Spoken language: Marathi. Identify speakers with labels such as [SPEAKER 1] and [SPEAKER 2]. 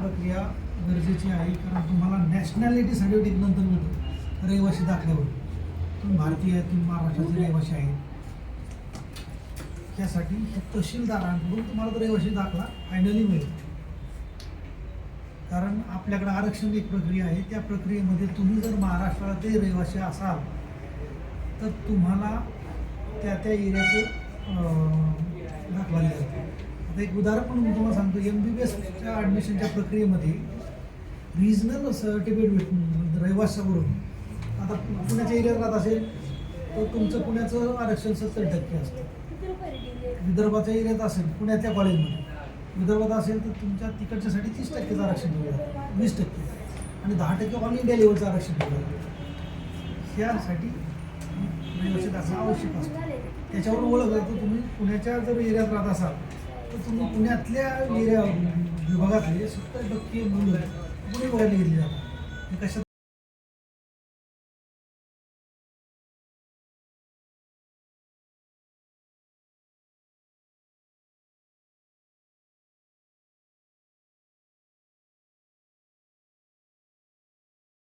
[SPEAKER 1] प्रक्रिया गरजेची आहे कारण तुम्हाला नॅशनॅलिटी सर्टिफिकेट नंतर मिळतं रहिवासी दाखल्यावर. तुम्ही भारतीय आहेत तुम्ही महाराष्ट्राचे रहिवासी आहेत. त्यासाठी तहसीलदारांकडून तुम्हाला रहिवासी दाखला फायनली मिळेल. कारण आपल्याकडे आरक्षण एक प्रक्रिया आहे त्या प्रक्रियेमध्ये तुम्ही जर महाराष्ट्राला ते रहिवासी असाल तर तुम्हाला त्या त्या एरियाचं दाखला दिला आता एक उदाहरण पण मी तुम्हाला सांगतो. एम बी बी एसच्या ॲडमिशनच्या प्रक्रियेमध्ये रिजनल सर्टिफिकेट भेट रहिवाशावरून. आता पुण्याच्या एरियात राहत असेल तर तुमचं पुण्याचं आरक्षण सत्तर टक्के असतं. विदर्भाच्या एरियात असेल पुण्यातल्या कॉलेजमध्ये विदर्भात असेल तर तुमच्या तिकडच्यासाठी तीस टक्केचं आरक्षण दिलं जातं. वीस टक्के. आणि दहा टक्के ऑल इंडिया लेवलचं आरक्षण दिलं जातं. त्यासाठी रहिवासी दाखला आवश्यक असतो. त्याच्यावर ओळख जातो तुम्ही पुण्याच्या जर एरियात राहत असाल तुम्ही पुण्यातल्या एरिया विभागातले सत्तर टक्के मुलं पुणे विभागात घेतली जातात कशा